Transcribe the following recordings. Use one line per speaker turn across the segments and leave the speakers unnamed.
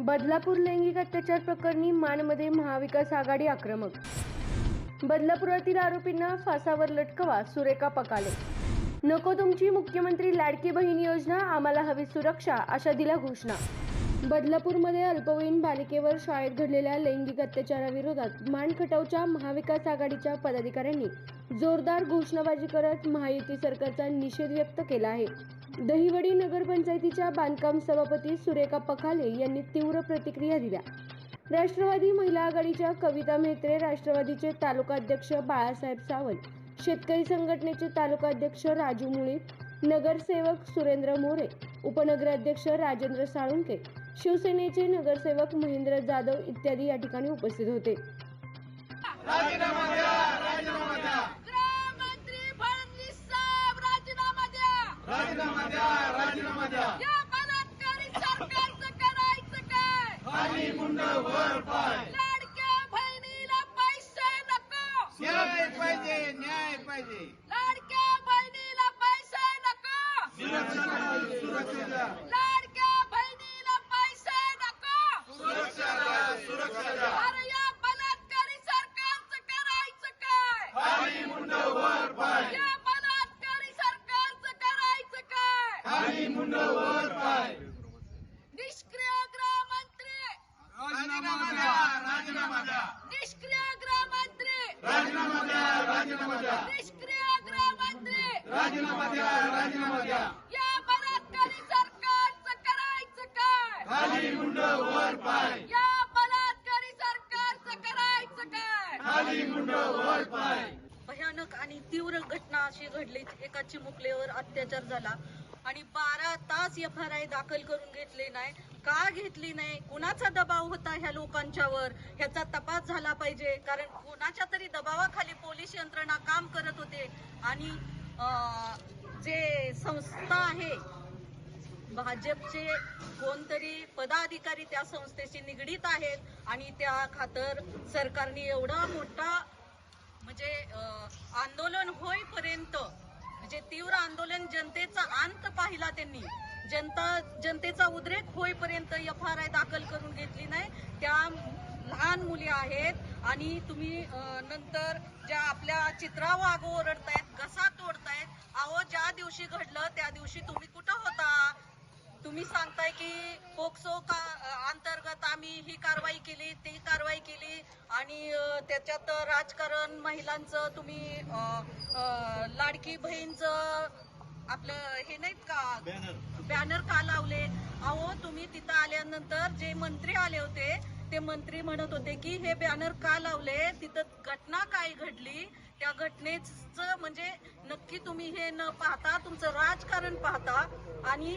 बदलापूर लैंगिक अत्याचार प्रकरणी मानमध्ये महाविकास आघाडी आक्रमक. बदलापुरातील आरोपींना फासावर लटकवा सुरेखा पकाले. नको तुमची मुख्यमंत्री लाडकी बहीण योजना आम्हाला हवी सुरक्षा अशा दिल्या घोषणा. बदलापूरमध्ये अल्पवयीन बालिकेवर शाळेत घडलेल्या लैंगिक अत्याचाराविरोधात मानखटावच्या महाविकास आघाडीच्या पदाधिकाऱ्यांनी जोरदार घोषणाबाजी करत महायुती सरकारचा निषेध व्यक्त केला आहे. दहिवडी नगरपंचायतीच्या बांधकाम सभापती सुरेखा पखाले यांनी तीव्र प्रतिक्रिया दिल्या. राष्ट्रवादी महिला आघाडीच्या कविता मेहत्रे राष्ट्रवादीचे तालुका अध्यक्ष बाळासाहेब सावंत शेतकरी संघटनेचे तालुका अध्यक्ष राजू मुळे नगरसेवक सुरेंद्र मोरे उपनगराध्यक्ष राजेंद्र साळुंके शिवसेनेचे नगरसेवक महेंद्र जाधव इत्यादी या ठिकाणी उपस्थित होते.
राजीनामा द्या
राजीनामा द्या
या बलात्कारी सरकारचं करायचं काय?
खाली मुंड वर पाय
लाडक्या बहिणीला पैसे नको
न्याय पाहिजे न्याय पाहिजे
लाडक्या बहिणीला पैसे नको
सुरक्षा द्या, सुरक्षा द्या
लाडक्या बहिणीला पैसे नको
सुरक्षा द्या सुरक्षा द्या
अरे या बलात्कारी सरकारचं करायचं काय
खाली मुंड वर पाय
या बलात्कारी सरकारचं करायचं काय
खाली मुंड वर पाय
निष्क्रिय गृहमंत्री
राजीनामा द्या राजीनामा द्या
निष्क्रिय गृहमंत्री
राजीनामा द्या राजीनामा द्या
निष्क्रिय गृहमंत्री.
राजीनामा द्या राजीनामा द्या.
या बलात्कारी सरकारचं करायचं काय?
खाली मुंड वर पाय.
या बलात्कारी सरकारचं करायचं काय?
खाली मुंड वर पाय.
भयानक आणि तीव्र घटना अशी घडली एका चिमुकलेवर अत्याचार झाला. आणि बारा तास एफ आर आय दाखल करून घेतले नाही. का घेतली नाही? कुणाचा दबाव होता ह्या लोकांच्यावर? ह्याचा तपास झाला पाहिजे. कारण कुणाच्या तरी दबावाखाली पोलीस यंत्रणा काम करत होते. आणि जे संस्था आहे भाजपचे कोणतरी पदाधिकारी त्या संस्थेशी निगडीत आहेत आणि त्या खातर सरकारने एवढा मोठा म्हणजे आंदोलन होईपर्यंत म्हणजे तीव्र आंदोलन जनतेचा अंत पाहिला त्यांनी. जनता जनतेचा उद्रेक होईपर्यंत एफ आर आय दाखल करून घेतली नाही. त्या लहान मुली आहेत आणि तुम्ही नंतर ज्या आपल्या चित्रावर आगो ओरडतायत घसा तोडतायत अहो ज्या दिवशी घडलं त्या दिवशी तुम्ही कुठं होता? तुम्ही सांगताय की पोक्सो का अंतर्गत आम्ही ही कारवाई आणि त्याच्यात राजकारण महिलांचं तुम्ही लाडकी बहीणचं आपलं हे नाहीत का? बॅनर का लावले? अहो तुम्ही तिथं आल्यानंतर जे मंत्री आले होते ते मंत्री म्हणत होते की हे बॅनर का लावले? तिथं घटना काय घडली? त्या घटनेचं म्हणजे नक्की तुम्ही हे न पाहता तुमचं राजकारण पाहता आणि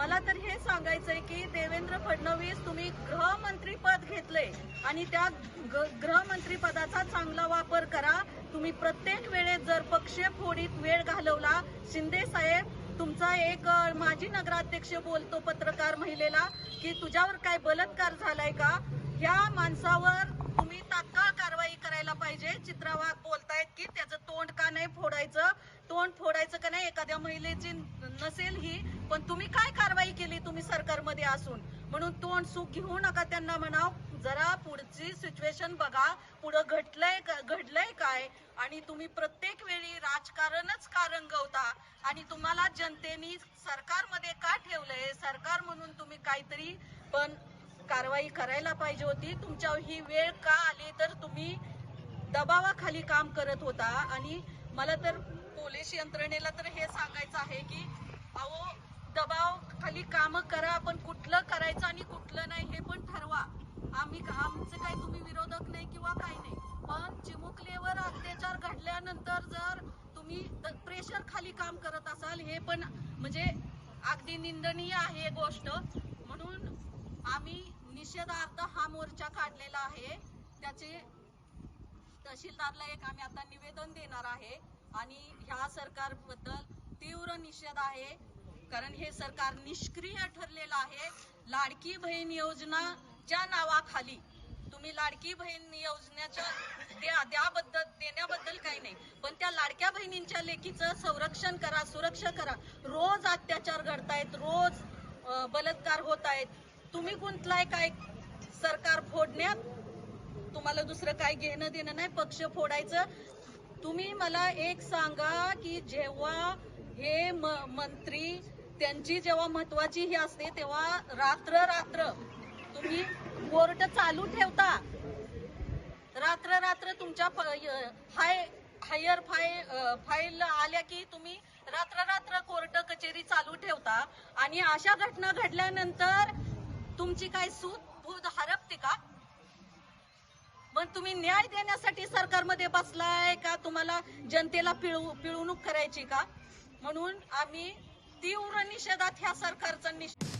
मला तर हे सांगायचंय की देवेंद्र फडणवीस तुम्ही गृहमंत्री पद घेतले आणि त्या ग- गृहमंत्री पदाचा चांगला वापर करा. तुम्ही प्रत्येक वेळेस जर पक्षीय फोडीत वेळ घालवला शिंदे साहेब तुमचा एक माजी नगराध्यक्ष बोलतो पत्रकार महिलेला की तुझ्यावर काय बलात्कार झालाय का? ह्या माणसावर तुम्ही तात्काळ कारवाई करायला पाहिजे. चित्रावाघ बोलतायत की त्याचं तोंड का नाही फोडायचं? तोंड फोडायचं का नाही? एखाद्या महिलेची नसेल ही पण तुम्ही काय कारवाई केली तुम्ही सरकारमध्ये असून? म्हणून तोंड सुख घेऊ नका त्यांना म्हणाव जरा पुढची सिच्युएशन बघा पुढं घडलंय का- घडलंय काय? आणि तुम्ही प्रत्येक वेळी राजकारणच का रंगवता आणि तुम्हाला जनतेने सरकारमध्ये का ठेवलंय? सरकार म्हणून तुम्ही काहीतरी पण कारवाई करायला पाहिजे होती. तुमच्यावर ही वेळ का आली? तर तुम्ही दबावाखाली काम करत होता. आणि मला तर पोलीस यंत्रणेला तर हे सांगायचं आहे की अहो दबाव खाली काम करा पण कुठलं करायचं आणि कुठलं नाही हे पण ठरवा. आम्ही आमचे काही तुम्ही विरोधक नाही किंवा काही नाही. पण चिमुकलेवर अत्याचार घडल्यानंतर जर तुम्ही प्रेशर खाली काम करत असाल हे पण म्हणजे अगदी निंदनीय आहे गोष्ट. म्हणून आम्ही निषेधार्थ हा मोर्चा काढलेला आहे. त्याचे तहसीलदारला एक आम्ही आता निवेदन देणार आहे. आणि ह्या सरकारबद्दल तीव्र निषेध आहे. कारण हे सरकार निष्क्रिय ठरलेलं आहे. लाडकी बहीण योजनाच्या नावाखाली. तुम्ही लाडकी बहीण योजनेच्या द्याबद्दल देण्याबद्दल काही नाही. पण त्या लाडक्या बहिणींच्या लेखीचं संरक्षण करा सुरक्षा करा. रोज अत्याचार घडतायत रोज बलात्कार होत आहेत तुम्ही गुंतलाय काय सरकार फोडण्यात तुम्हाला दुसरं काय घेणं देणं नाही. पक्ष फोडायचं. तुम्ही मला एक सांगा की जेव्हा हे म- मंत्री त्यांची जेव्हा महत्वाची ही असते तेव्हा रात्र रात्र तुम्ही कोर्ट चालू ठेवता? रात्र रात्र तुमच्या प- य- हाय हायर फाय फाईल आल्या की तुम्ही रात्र रात्र कोर्ट कचेरी चालू ठेवता? आणि अशा घटना घडल्यानंतर तुमची काय सूत भूत हरपते का? पण तुम्ही न्याय देण्यासाठी सरकारमध्ये बसलाय का? तुम्हाला जनतेला पिळू पिळवणूक करायची का? म्हणून आम्ही तीव्र निषेधात ह्या सरकारचा निषेध